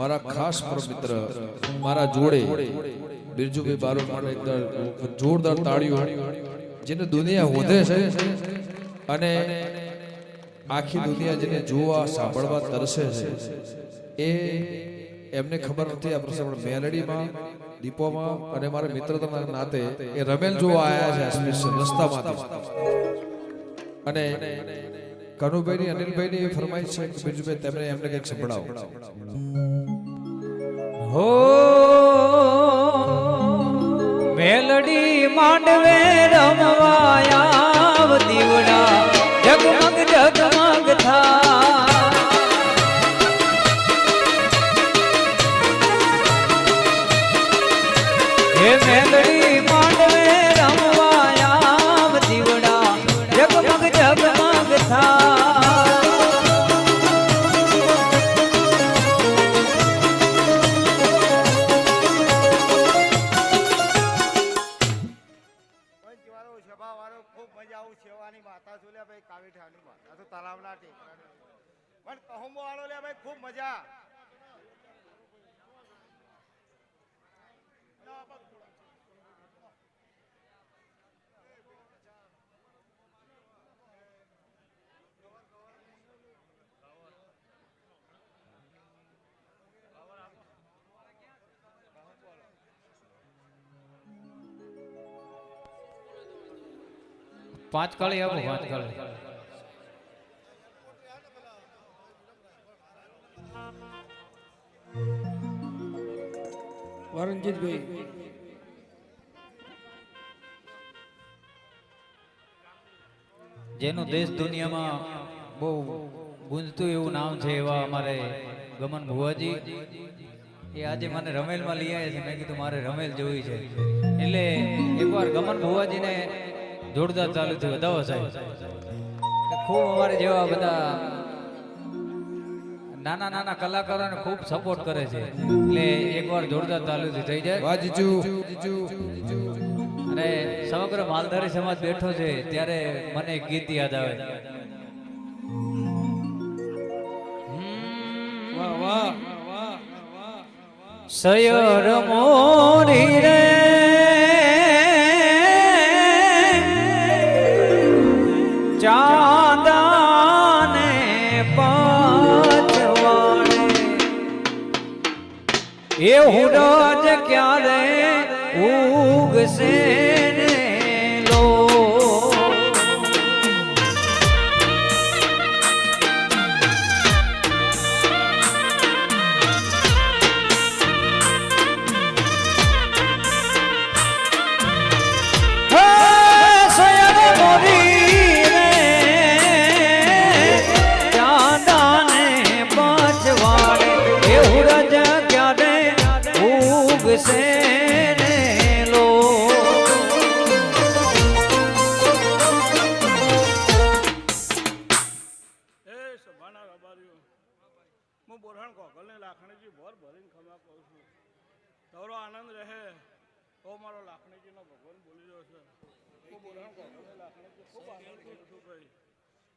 મારા ખાસ મિત્ર મારા જોડે બિરજુભાઈ બારોટ માટે જોરદાર તાળીઓ જેને દુનિયા વધે છે અને આખી દુનિયા જેને જોવા, સાંભળવા તરસે છે. એ એમને ખબર નથી આ પ્રસંગ મેલડીમાં, દીપોમાં અને મારા મિત્રતાના નાતે એ રમેલ જોવા આવ્યા છે રસ્તામાંથી. અને કનુભાઈ ની અનિલભાઈ ની ફરમાઈશ છે કે, બિરજુભાઈ, તેમને એમને કંઈક સંભળાવો. હો મેલડી માંડવે રમવાયા. પાંચ કાળી આપો પાંચ કાળી વરણજીતભાઈ જેનું દેશ દુનિયામાં બહુ ગુંજતું એવું નામ છે એવા અમારે ગમન ભુવાજી. એ આજે મને રમેલમાં લઈ આવ્યા છે. મેં કીધું મારે રમેલ જોવી છે. એટલે એકવાર ગમન ભુવાજીને જોરદાર ચાલુ થયું વધાવો સાહેબ. ખૂબ અમારે જેવા બધા નાના નાના કલાકારોને ખૂબ સપોર્ટ કરે છે. એટલે એકવાર જોરદાર ચાલુથી થઈ જાય. અને સમગ્ર માલધારી સમાજ બેઠો છે ત્યારે મને એક ગીત યાદ આવે. વાહ વાહ. સયર તારો આનંદ રહે. તો મારો લાખણીજીનો ભગવાન બોલી રહ્યો છે. ખૂબ ખૂબ આનંદ કરું છું ભાઈ.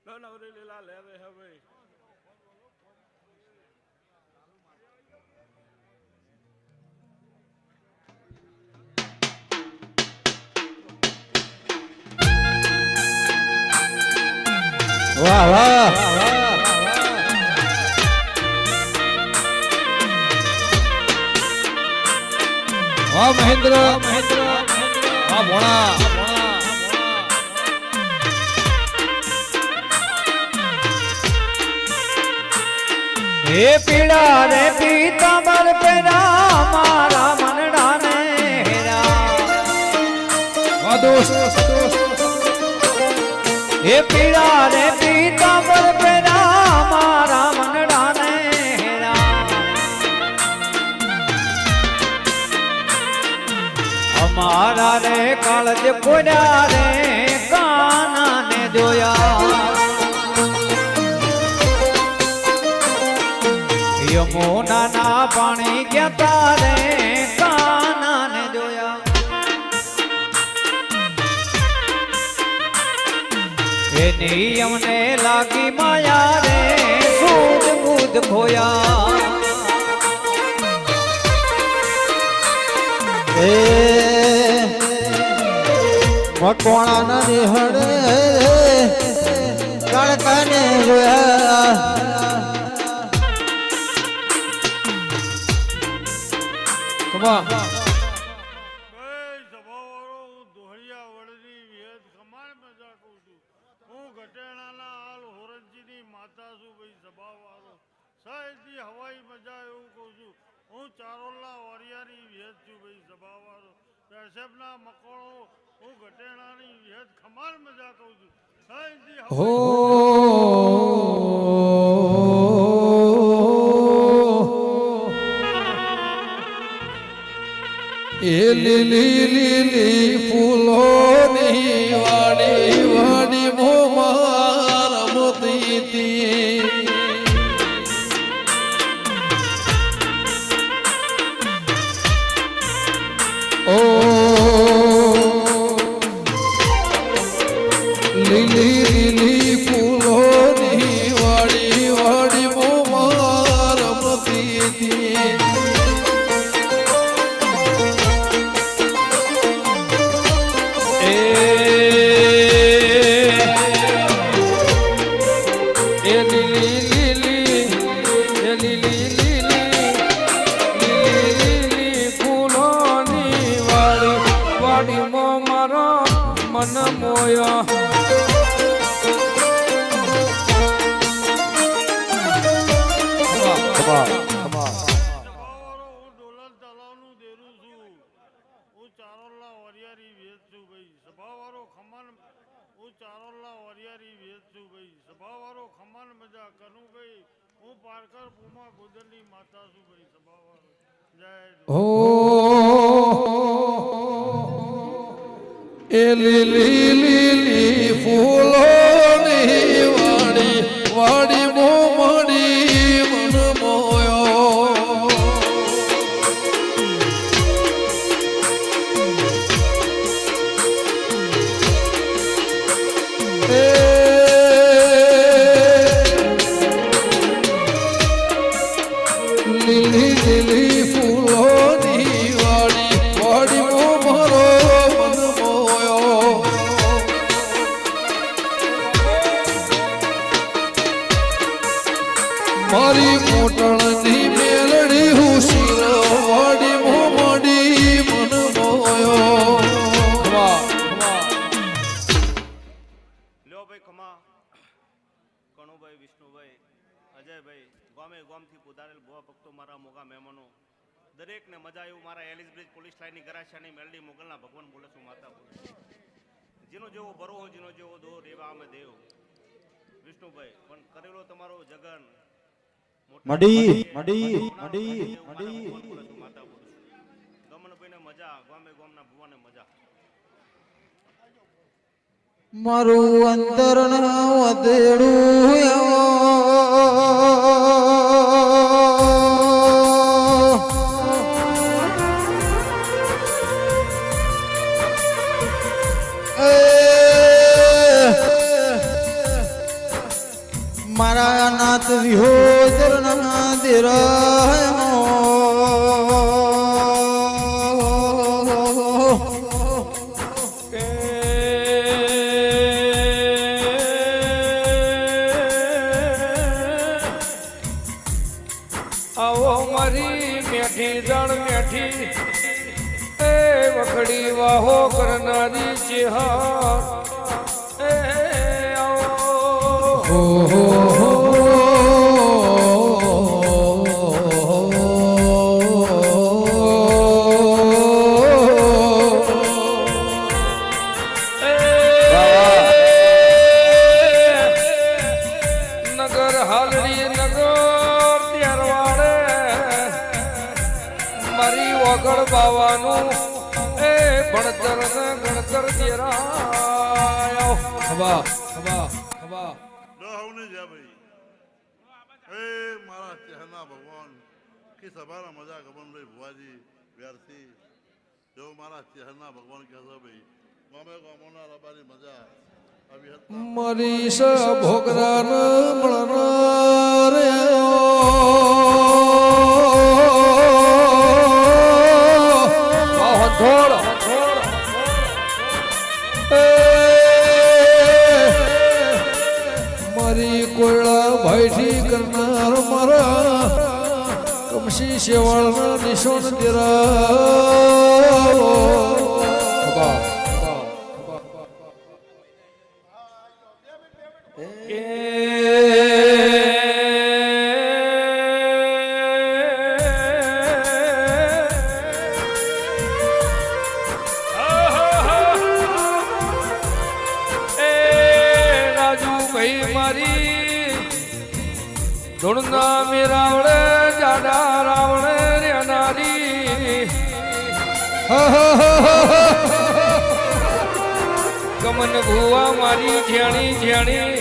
લો નવરી લીલા લે રહે ભાઈ. વાહ વાહ. વાહ મહેન્દ્ર. મહેન્દ્ર વાહ ભોણા. હે પીડા રે પીતાંબર પેરા મારા મનડા ને હેરા દોસ્ત. હે પીડા રે પીતાંબર પેરા અમારા રે કાળજ કોડા રે કાના ને જોયા. યમુના ના પાણી ગયા તારે કાના ને જોયા. એની અમને લાગી માયા રે બુધ બુધ ખોયા. એ મકવાણા નિહળે કળકને જોયા કમા હવાઈ મજા એવું કહું છું. હું ચારોલા વરિયાની વિહત છું ભાઈ સભાવાળો. મકોળો હું એ લીલી લીલી ફૂલોની લીલી લીલી ગોદરની માતા છું ભાઈ સભાવાળો મારી મોટણની મેલડી હું શિર મોમડી મન મોયો લ્યો ભાઈ ખમા. કણુભાઈ વિષ્ણુભાઈ, અજયભાઈ, ગામે ગામથી પુધારેલ ભુવા ભક્તો મારા મોગા મહેમાનો. દરેકને મજા આવ્યું મારા એલિસ બ્રિજ પોલીસ લાઇનની ગરાશાની મેલડી મોગલના ભગવાન બોલે છું માતા બોલે જેનો જેવો ભરો જેનો જેવો દોર, એવા અમે દેવ. વિષ્ણુભાઈ, પણ કરેલો તમારો જગન મડી મડી મડી મડી મજા ગામે ગામના ભુવાને મજા મારું અંતર વધેડું ના સભાના મજા ગમનભાઈ ભુવાજી, વ્યારથી. જો મારા ચહેરના ભગવાન કહેશો ભાઈ, ગામે ગામોના રબાની મજા. આવી હતી મરી સ નિશોન તેરા કમન ભુવા મારી જેણી જેણી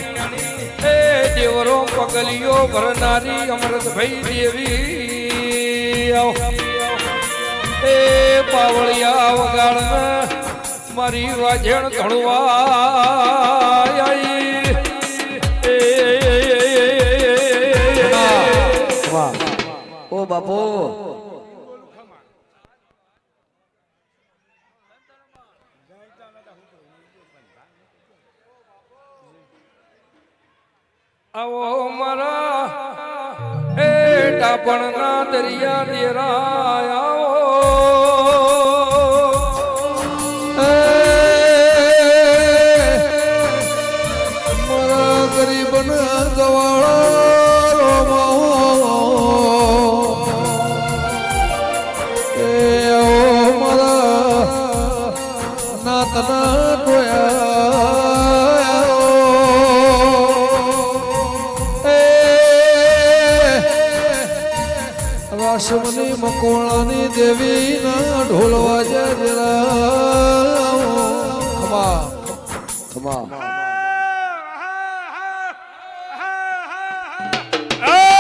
એ દેવરો પગલિયો ભરનારી અમૃતભાઈ દેવી. એ પાવળિયા વગાડ મારી વાજણ ધણવા આઈ. એ ઓ બાપુ આવો મારા એ ટાપણના દરિયા દેરા નાતના તના એ રાશમની મકોણાની દેવીના ના ઢોલવા જરા ખમા ખમા હા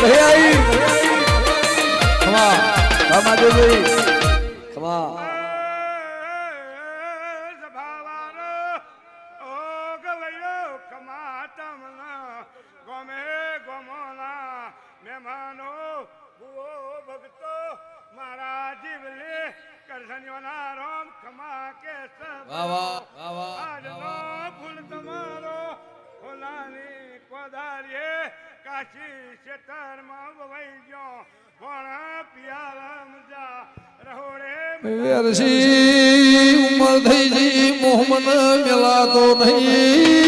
ભાઈ આઈ ખમા વેરસી ઉમર થઈ જઈ મોહમન મેલાતો નહીં.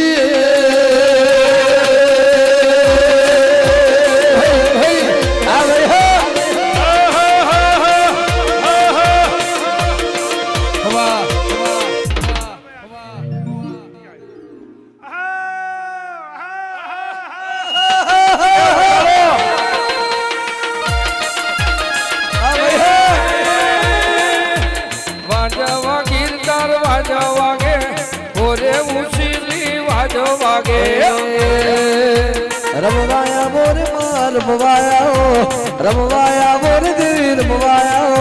વાજવા વાગે ભોરે ઉછીલી વાજો વાગે રમવાયા મોર માલ રમવાયા હો રમવાયા મોર દેવી રમવાયા હો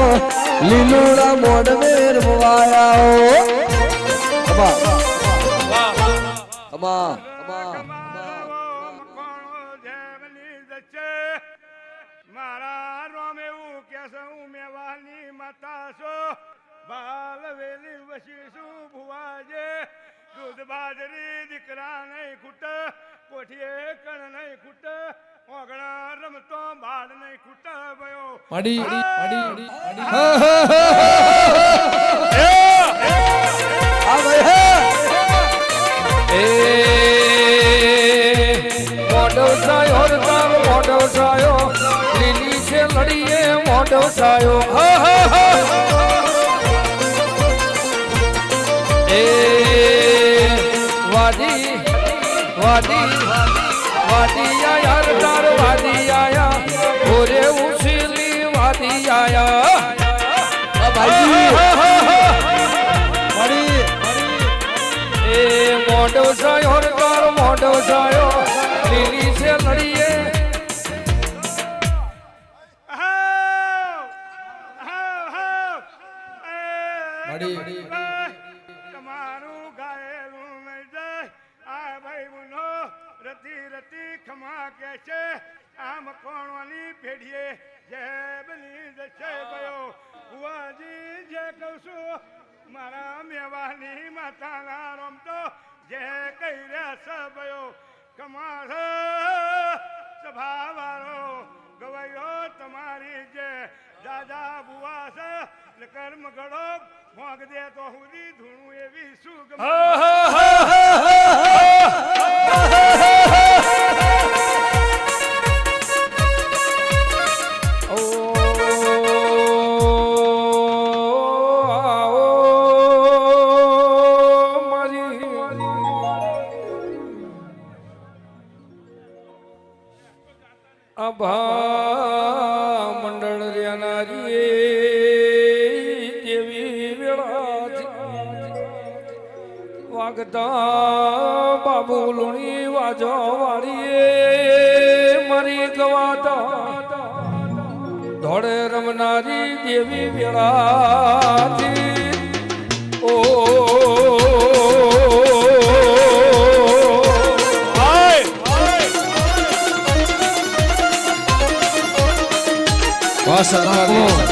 લીલુડા મોડ મે રમવાયા હો. અમા અમા મારા રોમ એવું કે હું મેવાની માતા છો. બાલ વેલી ભુવાજે દૂધ બાજરી દીકરા નહીં ખૂટ કોઠીએ કણ નહીં ખૂટ ઓગણા રમતો બાળ નહીં ખૂટ ભયો માડી માડી હા ભાઈ હા એ મોઢો સાયો રે તારો મોઢો સાયો લીલી છે લડીએ મોઢો સાયો હા હા હા એ વાદી વાદી વાદી આયા રે તારો વાદી આયા ઓરે ઉછીલી વાદી આયા. હા ભાઈજી એ મોઢો સાયો રે તારો મોઢો સાયો લીલી છે લડીએ. માડી તમારું મુનો રતી રતી ખમા કે છે, આમ કોણવાની ભેડીએ જે બની જશે ગયો. બુઆજી જે કહું મારા મેવાની માતાના રમતો જે કહી રહ્યા સભયો કમાર સભાવાળો, ગવાયો તમારી જે દાદા બુવા છે કર્મ ઘડો ભોગ દે તો હુદી ધૂણું એવી સુગમ બાબુ લુણી વાજો વાળીએ મારી ગવાતા. ધોળે રમનારી દેવી વેળાથી. ઓ સરદાર.